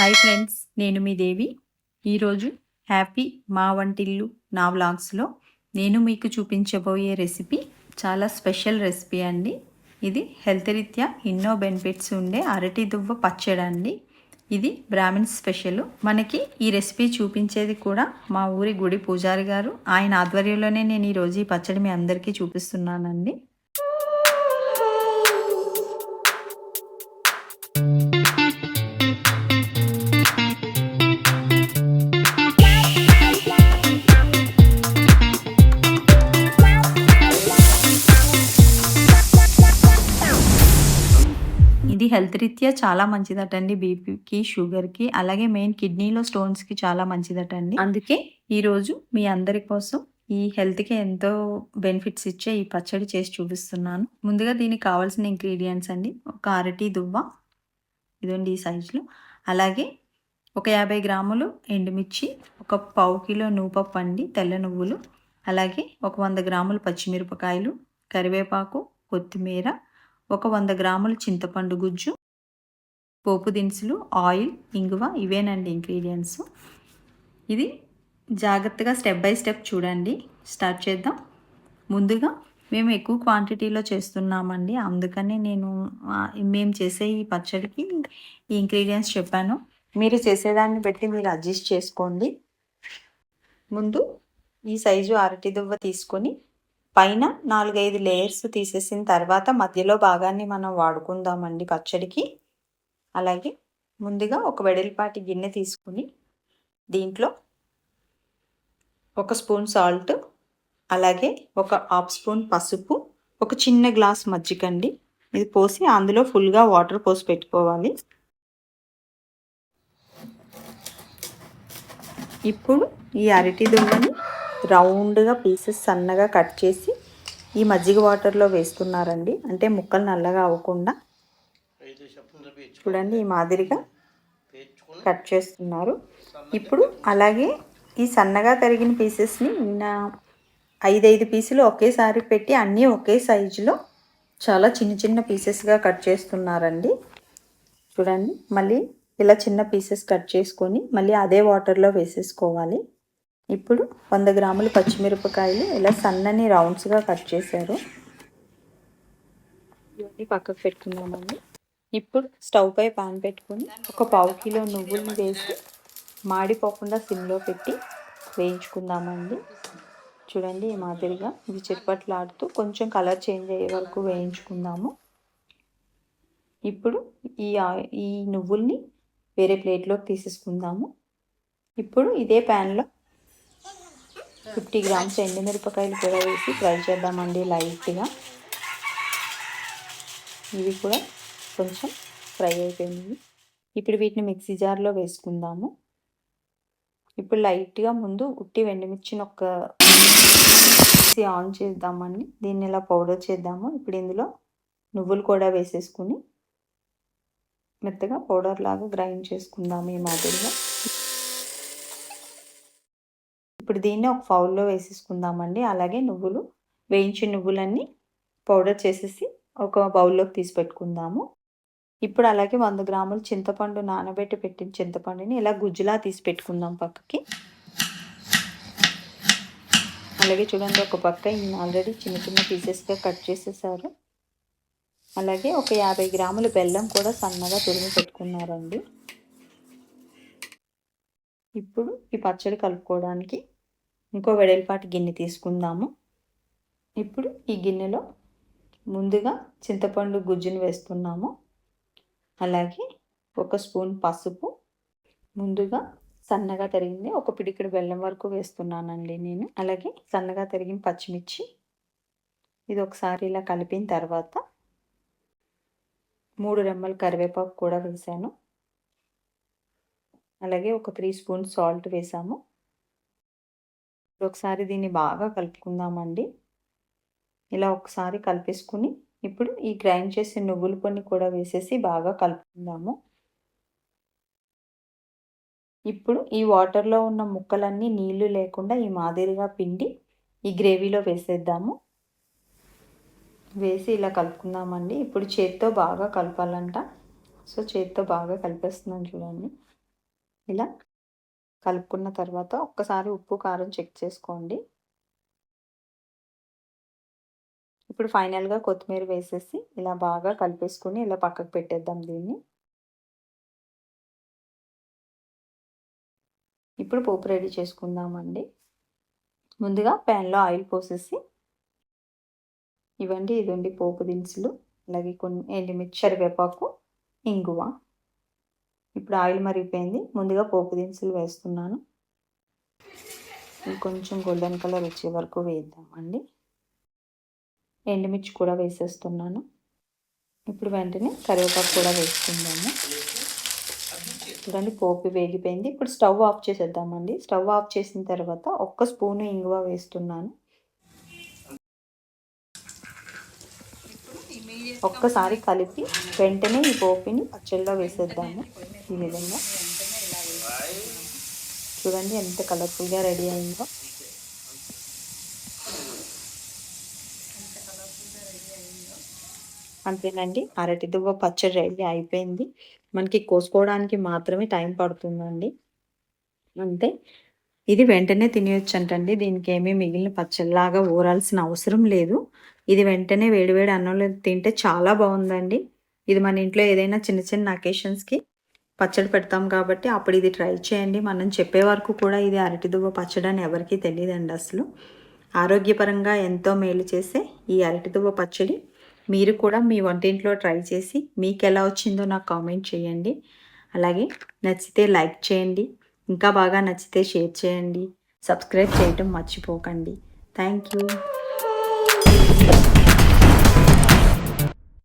Hi friends నేను మీ దేవి. ఈరోజు happy మా వంటిల్లు నా వ్లాగ్స్లో నేను మీకు చూపించబోయే రెసిపీ చాలా స్పెషల్ రెసిపీ అండి. ఇది హెల్త్ రీత్యా ఎన్నో బెనిఫిట్స్ ఉండే అరటి దువ్వ పచ్చడి అండి. ఇది బ్రాహ్మిన్ స్పెషల్. మనకి ఈ రెసిపీ చూపించేది కూడా మా ఊరి గుడి పూజారి గారు. ఆయన ఆధ్వర్యంలోనే నేను ఈరోజు ఈ పచ్చడి మీ అందరికీ చూపిస్తున్నానండి. హెల్త్ రీత్యా చాలా మంచిదటండి బీపీకి షుగర్కి అలాగే మెయిన్ కిడ్నీలో స్టోన్స్కి చాలా మంచిదటండి. అందుకే ఈరోజు మీ అందరి కోసం ఈ హెల్త్కి ఎంతో బెనిఫిట్స్ ఇచ్చే ఈ పచ్చడి చేసి చూపిస్తున్నాను. ముందుగా దీనికి కావాల్సిన ఇంగ్రీడియంట్స్ అండి. ఒక అరటి దువ్వ ఇదండి ఈ సైజులో. అలాగే ఒక యాభై గ్రాములు ఎండుమిర్చి ఒక పావు కిలో నూపప్పు అండి తెల్ల నువ్వులు. అలాగే ఒక వంద గ్రాములు పచ్చిమిరపకాయలు కరివేపాకు కొత్తిమీర ఒక వంద గ్రాములు చింతపండు గుజ్జు పోపు దినుసులు ఆయిల్ ఇంగువ ఇవేనండి ఇంగ్రీడియంట్స్. ఇది జాగ్రత్తగా స్టెప్ బై స్టెప్ చూడండి. స్టార్ట్ చేద్దాం. ముందుగా మేము ఎక్కువ క్వాంటిటీలో చేస్తున్నామండి. అందుకనే నేను మేము చేసే ఈ పచ్చడికి ఈ ఇంగ్రీడియంట్స్ చెప్పాను. మీరు చేసేదాన్ని బట్టి మీరు అడ్జస్ట్ చేసుకోండి. ముందు ఈ సైజు అరటి దువ్వ తీసుకొని పైన నాలుగైదు లేయర్స్ తీసేసిన తర్వాత మధ్యలో భాగాన్ని మనం వాడుకుందామండి పచ్చడికి. అలాగే ముందుగా ఒక వెడల్పాటి గిన్నె తీసుకుని దీంట్లో ఒక స్పూన్ సాల్ట్ అలాగే ఒక హాఫ్ స్పూన్ పసుపు ఒక చిన్న గ్లాస్ మజ్జికండి ఇది పోసి అందులో ఫుల్గా వాటర్ పోసి పెట్టుకోవాలి. ఇప్పుడు ఈ అరటి దువ్వని రౌండ్గా పీసెస్ సన్నగా కట్ చేసి ఈ మజ్జిగ వాటర్లో వేస్తున్నారండి. అంటే ముక్కలు నల్లగా అవ్వకుండా చూడండి ఈ మాదిరిగా కట్ చేస్తున్నారు. ఇప్పుడు అలాగే ఈ సన్నగా కరిగిన పీసెస్ని నిన్న ఐదైదు పీసులు ఒకేసారి పెట్టి అన్నీ ఒకే సైజులో చాలా చిన్న చిన్న పీసెస్గా కట్ చేస్తున్నారండి. చూడండి మళ్ళీ ఇలా చిన్న పీసెస్ కట్ చేసుకొని మళ్ళీ అదే వాటర్లో వేసేసుకోవాలి. ఇప్పుడు వంద గ్రాములు పచ్చిమిరపకాయలు ఇలా సన్నని రౌండ్స్గా కట్ చేశారు. ఇవన్నీ పక్కకు పెట్టుకుందామండి ఇప్పుడు స్టవ్ పై పాన్ పెట్టుకొని ఒక పావు కిలో నువ్వులు వేసి మాడిపోకుండా సిమ్లో పెట్టి వేయించుకుందామండి చూడండి ఈ మాదిరిగా ఇవి చిరుపట్లాడుతూ కొంచెం కలర్ చేంజ్ అయ్యే వరకు వేయించుకుందాము. ఇప్పుడు ఈ ఈ నువ్వుల్ని వేరే ప్లేట్లోకి తీసేసుకుందాము. ఇప్పుడు ఇదే ప్యాన్లో ఫిఫ్టీ గ్రామ్స్ ఎండుమిరపకాయలు కూడా వేసి ఫ్రై చేద్దామండి లైట్గా. ఇవి కూడా కొంచెం ఫ్రై అయిపోయింది ఇప్పుడు వీటిని మిక్సీ జార్లో వేసుకుందాము. ఇప్పుడు లైట్గా ముందు ఉట్టి వెండిమిర్చిని ఒక మిక్సీ ఆన్ చేద్దామండి. దీన్ని ఇలా పౌడర్ చేద్దాము. ఇప్పుడు ఇందులో నువ్వులు కూడా వేసేసుకుని మెత్తగా పౌడర్ లాగా గ్రైండ్ చేసుకుందాము ఈ మాదిరిగా. ఇప్పుడు దీన్ని ఒక ఫౌల్లో వేసేసుకుందామండి. అలాగే నువ్వులు వేయించిన నువ్వులన్నీ పౌడర్ చేసేసి ఒక బౌల్లోకి తీసి పెట్టుకుందాము. ఇప్పుడు అలాగే వంద గ్రాములు చింతపండు నానబెట్టి పెట్టిన చింతపండుని ఇలా గుజ్జులా తీసి పెట్టుకుందాం పక్కకి. అలాగే చూడండి ఒక పక్క ఆల్రెడీ చిన్న చిన్న పీసెస్గా కట్ చేసేసారు. అలాగే ఒక యాభై గ్రాముల బెల్లం కూడా సన్నగా తురిమి పెట్టుకున్నారండి. ఇప్పుడు ఈ పచ్చడి కలుపుకోవడానికి ఇంకో వెడల్పాటి గిన్నె తీసుకుందాము. ఇప్పుడు ఈ గిన్నెలో ముందుగా చింతపండు గుజ్జును వేస్తున్నాము. అలాగే ఒక స్పూన్ పసుపు. ముందుగా సన్నగా తరిగింది. ఒక పిడికిడి బెల్లం వరకు వేస్తున్నానండి నేను. అలాగే సన్నగా తరిగిన పచ్చిమిర్చి. ఇది ఒకసారి ఇలా కలిపిన తర్వాత మూడు రెమ్మల కరివేపాకు కూడా వేసాను. అలాగే ఒక త్రీ స్పూన్ సాల్ట్ వేసాము. ఒకసారి దీన్ని బాగా కలుపుకుందామండి. ఇలా ఒకసారి కలిపేసుకుని ఇప్పుడు ఈ గ్రైండ్ చేసే నువ్వుల పొన్ని కూడా వేసేసి బాగా కలుపుకుందాము. ఇప్పుడు ఈ వాటర్లో ఉన్న ముక్కలన్నీ నీళ్ళు లేకుండా ఈ మాదిరిగా పిండి ఈ గ్రేవీలో వేసేద్దాము. వేసి ఇలా కలుపుకుందామండి. ఇప్పుడు చేత్తో బాగా కలపాలంట. సో చేత్తో బాగా కలిపేస్తున్నాను చూడండి. ఇలా కలుపుకున్న తర్వాత ఒక్కసారి ఉప్పు కారం చెక్ చేసుకోండి. ఇప్పుడు ఫైనల్గా కొత్తిమీర వేసేసి ఇలా బాగా కలిపేసుకొని ఇలా పక్కకు పెట్టేద్దాం దీన్ని. ఇప్పుడు పోపు రెడీ చేసుకుందామండి. ముందుగా ప్యాన్లో ఆయిల్ పోసేసి ఇవ్వండి ఇదండి పోపు దినుసులు. అలాగే కొన్ని ఎండుమిర్చి కరివేపాకు ఇంగువ. ఇప్పుడు ఆయిల్ మరిగిపోయింది. ముందుగా పోపు దినుసులు వేస్తున్నాను. కొంచెం గోల్డెన్ కలర్ వచ్చే వరకు వేద్దామండి. ఎండుమిర్చి కూడా వేసేస్తున్నాను. ఇప్పుడు వెంటనే కరివేపాకు కూడా వేసుకుందాము. చూడండి పోపు వేగిపోయింది. ఇప్పుడు స్టవ్ ఆఫ్ చేసేద్దామండి. స్టవ్ ఆఫ్ చేసిన తర్వాత ఒక్క స్పూను ఇంగువ వేస్తున్నాను. ఒక్కసారి కలిపి వెంటనే ఈ పోపుని పచ్చళ్ళలో వేసేద్దాము. ఈ విధంగా. చూడండి ఎంత కలర్ఫుల్గా రెడీ అయిందో. అంతేనండి అరటి దువ్వ పచ్చడి రెడీ అయిపోయింది. మనకి కోసుకోవడానికి మాత్రమే టైం పడుతుందండి. అంతే. ఇది వెంటనే తినేయొచ్చు అంటండి దీనికి ఏమీ మిగిలిన పచ్చళ్ళలాగా ఊరాల్సిన అవసరం లేదు. ఇది వెంటనే వేడివేడి అన్నంలో తింటే చాలా బాగుందండి. ఇది మన ఇంట్లో ఏదైనా చిన్న చిన్న అకేషన్స్కి పచ్చడి పెడతాం కాబట్టి అప్పుడు ఇది ట్రై చేయండి. మనం చెప్పే వరకు కూడా ఇది అరటి దువ్వ పచ్చడి అని ఎవరికీ తెలియదండి అసలు. ఆరోగ్యపరంగా ఎంతో మేలు చేసే ఈ అరటి దువ్వ పచ్చడి మీరు కూడా మీ వంటింట్లో ట్రై చేసి మీకు ఎలా వచ్చిందో నాకు కామెంట్ చేయండి. అలాగే నచ్చితే లైక్ చేయండి. ఇంకా బాగా నచ్చితే షేర్ చేయండి. సబ్స్క్రైబ్ చేయటం మర్చిపోకండి. Thank you.